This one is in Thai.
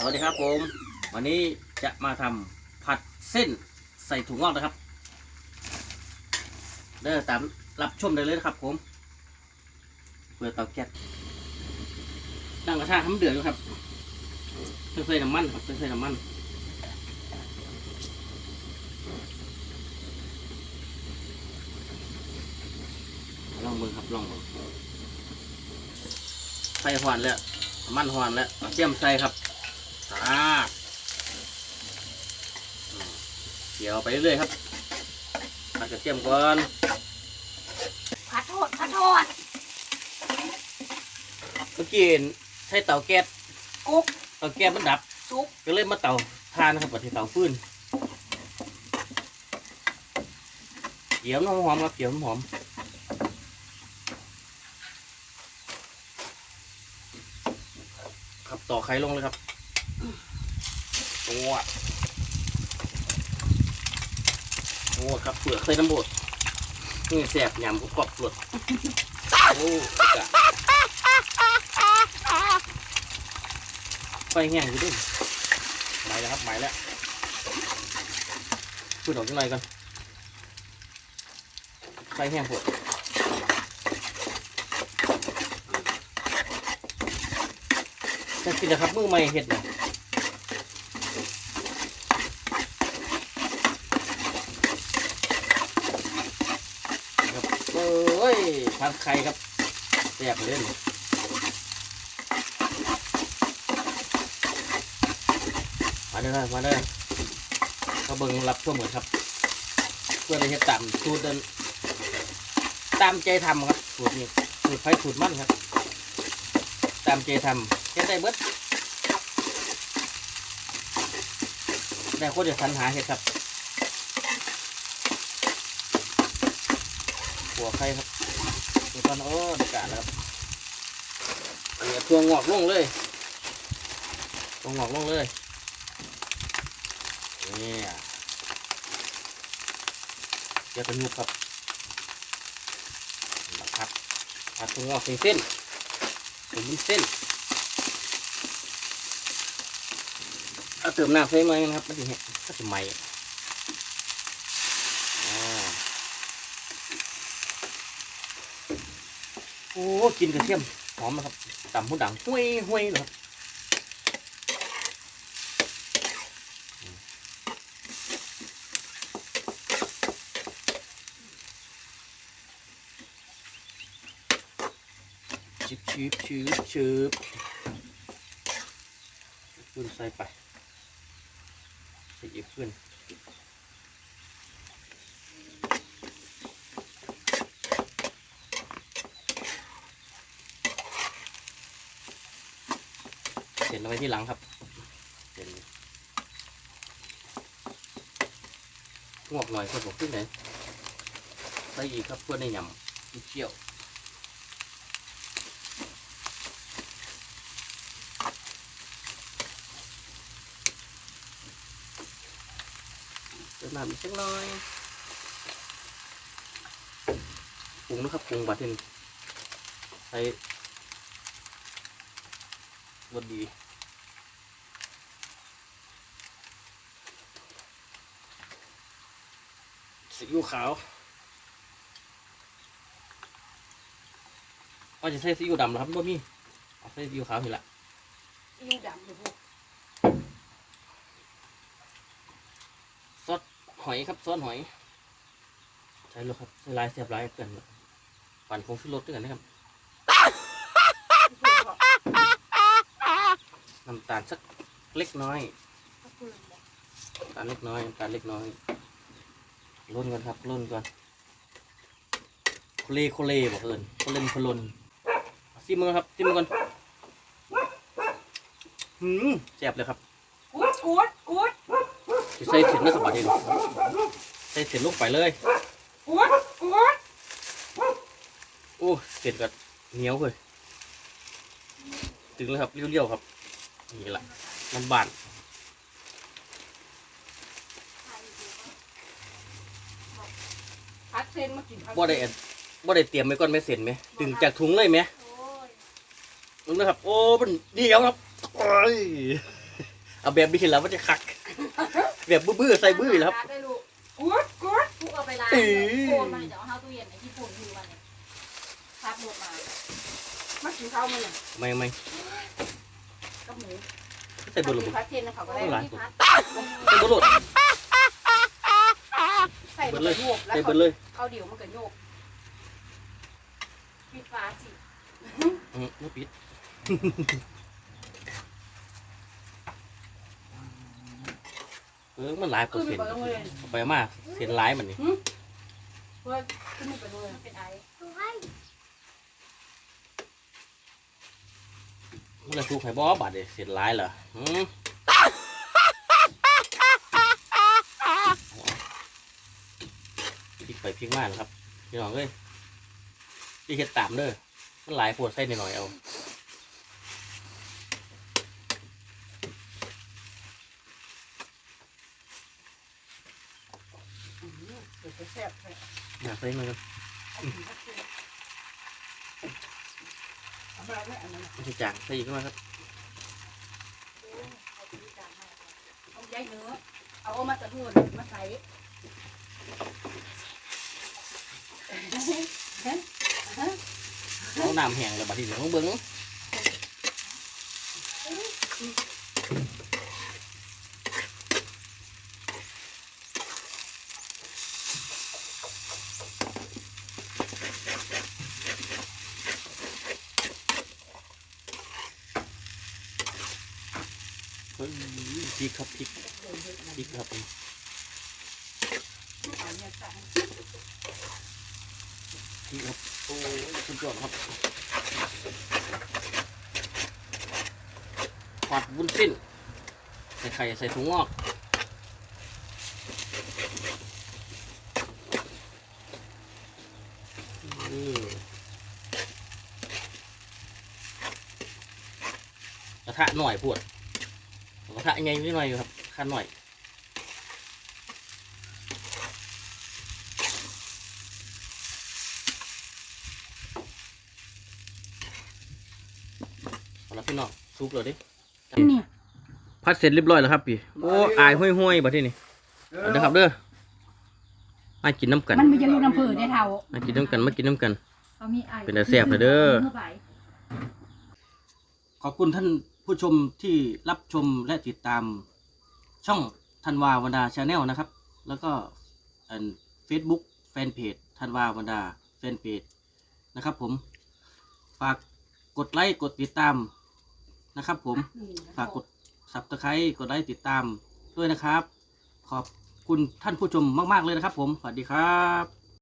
สวัสดีครับผม วันนี้จะมาทำผัดเส้นใส่ถุงงอกนะครับ เด้อตามรับชมได้เลยนะครับผมเปิดเตาแก๊สตั้งกระทะทำเดือดอยู่ครับเพิ่งใส่น้ำมันครับเพิ่งใส่น้ำมันลองมือครับลองมือใส่หวานแล้วมันหวานแล้วเอาเจียมใส่ครับ อ่า เดี๋ยวไปเรื่อยๆครับผัดกระเทียมก่อนพัดโทษพัดโทษเมื่อกี้ใช้เตาแก๊สกุ๊กเตาแก๊สมันดับ ซุปก็เลยมาเตาทานนะครับปัดที่เตาฟืนเกี่ยวน้ำหอมครับเกี่ยวน้ำหอมครับต่อไข่ลงเลยครับตัว ตัวครับเปลือกใส่น้ำบดนี่แสบยำกรอบๆเปลือกโอ้กะไฟแห้งอยู่ด้วยไหมแล้วครับไหมแล้วพูดออกจังไรกันไฟแห้งปวดจะกินนะครับมือไม่เห็ดนะครับเอ้ยทานไข่ครับแซ่บเลยมาเด้อมาเด้อเขาเบิ่งรับชมกันครับ เพื่อได้เฮ็ดตามสูตรเดินตามใจทำครับสูตรนี้สูตรไฟสูตรมั่นครับ ตามใจทำเฮ็ดได้เบิดได้คนจะสรรหาเฮ็ดครับหัวไข่ครับ ดูตอนโอ้ดีกาแล้วครับอันนี้ตัวงอกลงเลยตัวงอกลงเลยเนี่ยเดี๋ยวจะยุบครับนะครับผัดถั่วงอกเป็นเส้นเป็นเส้นเอาเติมน้ำใส่ไหมนะครับมันจะเห็นก็จะไหมอ่าโอ้กินกระเทียมหอมนะครับต่ำหูดังห้วยห้วยเลยครับชืบชืบชืบชืบขึ้นใส่ไปใส่อีกขึ้นเสร็จเอา ไว้ที่หลังครับงอกหน่อยครับผมขึ้นไหนใส่อีกครับเพื่อในยำเชี่ยวเติมน้ำอีกสักหน่อยปรุงนะครับปรุงบาเทนใส่บดดี ซีอิ๊วขาวว่าจะใส่ซีอิ๊วดำเหรอครับบ่มีเอาใส่ซีอิ๊วขาวเห็นละยูดำเลยพวกซอสหอยครับซอสหอย ใช้เลยครับใช้ลายเสียบลายเกินปั่นคงขึ้นรถด้วยกันนะครับน้ำตาลสักเล็กน้อยน้ำตาลเล็กน้อยน้ำตาลเล็กน้อย ร่นกันครับร่นก่อนโคเลโคเลบอกเอิญโคเลนโคลนเอาซิมมือครับซิมมือก่อนหืมแซ่บเลยครับกูดกูดกูดจะใส่เสร็จไม่สบายดีใส่เสร็จลงไปเลยกูดกูดโอ้เสร็จกับเหนียวเลยถึงแล้วครับเรียวๆครับนี่แหละมันบาน พัด เส้นมากินพัดบ่ได้อันบ่ได้เตรียมไว้ก่อนไม่เสร็จไหมดึงจากถุงเลยไหมโอ้ยนึกนะครับ โอ้มันเหนียวครับโอ้ยเอาแบบนี้แล้วมันจะคัก แบบบื้อๆใส่บื้อแล้วครับ ได้ลูกกูดกูดพวกเอาไปล้างเอ้ยโคนมันจะเอาเข้าตู้เย็นไอ้ที่ปุ่นอยู่วันนี้พักหมดมามากินข้าวมันเลยไม่ไม่กับหมูใส่เบอร์หลกินพัดเทนนะเขาก็ได้หลายที่พัด ใส่เบอร์โหลดใส่เบ มัอนร์เลยก็โยกแล้วใส่เบเขาอร์เลยเขาเดี๋ยวมันก็โยกปิดฟ้าสิอืมไม่ปิดเออมันหลายเปอขึ้ร์นเซ็นต์ไปโรงเรียนเอาไปมากเสียนหลายมันนี่เพื่อขึ้นไปโรงเรียนมันเป็นไอมันจะถูกไข่บอบัดเลยเสียนหลายเหรอหืมพลิก ไปพลิกมานครับพี่น้องเอ้ยพี่เห็ดตามเด้อมันหลายปวดไส้หน่อยๆเอาเดี๋ยเอยากใส่มันกันเอาไปเอาไว้อันนั้นน่ะมันจะจางใส่อีกหน่อยครับเอาใยเนื้อเอามาจากนู่นมาใส่ เอา น้ำแห้งแล้วบัดทีเดี๋ยวต้องเบิ้งเฮ้ยพริกครับพริกพริกครับผมเอาเนี่ครับโอ้ยสุดยอดครับผัดวุ้นเส้นใส่ไข่ใส่ถุงงอกกระทะหน่อยพวดกระทะใหญ่นิดหน่อยครับขั้นหน่อย เอาละ พี่น้องซุปเลยดิเนี่ยพัดเสร็จเรียบร้อยแล้วครับพี่โอ้อายห้วยห้วยๆบัดที่นี่เอาเด้อครับเด้อมากินน้ำกันมันไม่จะรู้น้ำเผือได้เท่ามากินน้ำกันมากินน้ำกันเขามีไอเป็นแต่แซ่บเลยเด้อเข้าไปขอบคุณท่านผู้ชมที่รับชมและติดตาม ช่องธันวาวันดาชาแนลนะครับ แล้วก็อันเฟซบุ๊กแฟนเพจธันวาวันดาแฟนเพจนะครับผมฝากกดไลค์กดติดตาม นะครับ ผมฝากกด subscribe กดไลค์ติดตามด้วยนะครับ ขอบคุณท่านผู้ชมมาก ๆ เลยนะครับ ผมสวัสดีครับ